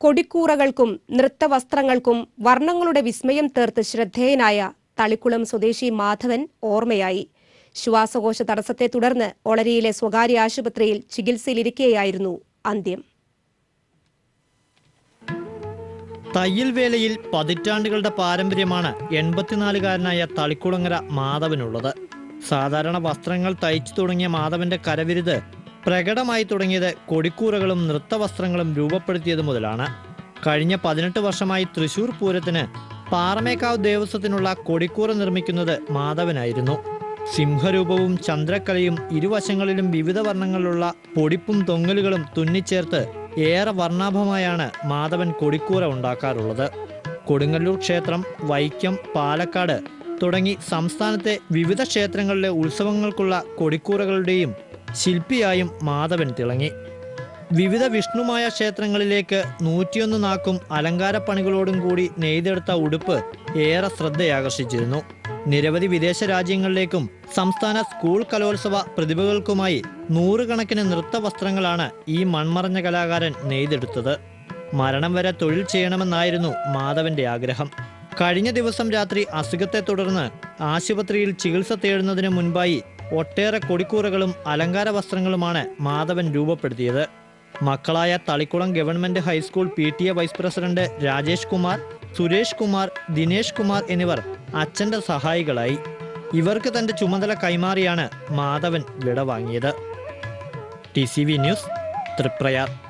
കൊടിക്കൂറകൾക്കും നൃത്തവസ്ത്രങ്ങൾക്കും വർണങ്ങളുടെ വിസ്മയം തീർത്ത് ശ്രദ്ധേയനായ തളിക്കുളം സ്വദേശി മാധവൻ ഓർമ്മയായി. ശ്വാസകോശ തടസ്സത്തെ തുടർന്ന് ഒളരിയിലെ സ്വകാര്യ ആശുപത്രിയിൽ ചികിത്സയിലിരിക്കെയായിരുന്നു അന്ത്യം. തയ്യൽ വേലയിൽ പതിറ്റാണ്ടുകളുടെ പാരമ്പര്യമാണ് എൺപത്തിനാലുകാരനായ തളിക്കുളങ്ങര മാധവനുള്ളത്. സാധാരണ വസ്ത്രങ്ങൾ തയ്ച്ചു തുടങ്ങിയ മാധവന്റെ കരവിരുത് പ്രകടമായി തുടങ്ങിയത് കൊടിക്കൂറകളും നൃത്തവസ്ത്രങ്ങളും രൂപപ്പെടുത്തിയത് മുതലാണ്. കഴിഞ്ഞ പതിനെട്ട് വർഷമായി തൃശൂർ പൂരത്തിന് പാറമേക്കാവ് ദേവസ്വത്തിനുള്ള കൊടിക്കൂറ നിർമ്മിക്കുന്നത് മാധവനായിരുന്നു. സിംഹരൂപവും ചന്ദ്രക്കലയും ഇരുവശങ്ങളിലും വിവിധ വർണങ്ങളിലുള്ള പൊടിപ്പും തൊങ്ങലുകളും തുന്നിച്ചേർത്ത് ഏറെ വർണാഭമായാണ് മാധവൻ കൊടിക്കൂറ ഉണ്ടാക്കാറുള്ളത്. കൊടുങ്ങല്ലൂർ ക്ഷേത്രം വൈക്കം പാലക്കാട് തുടങ്ങി സംസ്ഥാനത്തെ വിവിധ ക്ഷേത്രങ്ങളിലെ ഉത്സവങ്ങൾക്കുള്ള കൊടിക്കൂറകളുടെയും ശില്പിയായും മാധവൻ തിളങ്ങി. വിവിധ വിഷ്ണുമായ ക്ഷേത്രങ്ങളിലേക്ക് നൂറ്റിയൊന്ന് നാക്കും അലങ്കാരപ്പണികളോടും കൂടി നെയ്തെടുത്ത ഉടുപ്പ് ഏറെ ശ്രദ്ധയാകർഷിച്ചിരുന്നു. നിരവധി വിദേശ രാജ്യങ്ങളിലേക്കും സംസ്ഥാന സ്കൂൾ കലോത്സവ പ്രതിഭകൾക്കുമായി നൂറുകണക്കിന് നൃത്ത വസ്ത്രങ്ങളാണ് ഈ മൺമറഞ്ഞ കലാകാരൻ നെയ്തെടുത്തത്. മരണം വരെ തൊഴിൽ ചെയ്യണമെന്നായിരുന്നു മാധവന്റെ ആഗ്രഹം. കഴിഞ്ഞ ദിവസം രാത്രി അസുഖത്തെ തുടർന്ന് ആശുപത്രിയിൽ ചികിത്സ തേടുന്നതിന് മുൻപായി ഒട്ടേറെ കൊടിക്കൂറകളും അലങ്കാര വസ്ത്രങ്ങളുമാണ് മാധവൻ രൂപപ്പെടുത്തിയത്. മക്കളായ Thalikkulam government high school P T A vice president Rajesh Kumar Suresh Kumar Dinesh Kumar എന്നിവർ അച്ഛന്റെ സഹായികളായി. ഇവർക്ക് തന്റെ ചുമതല കൈമാറിയാണ് Madhavan വിടവാങ്ങിയത്. T C V news Triprayar.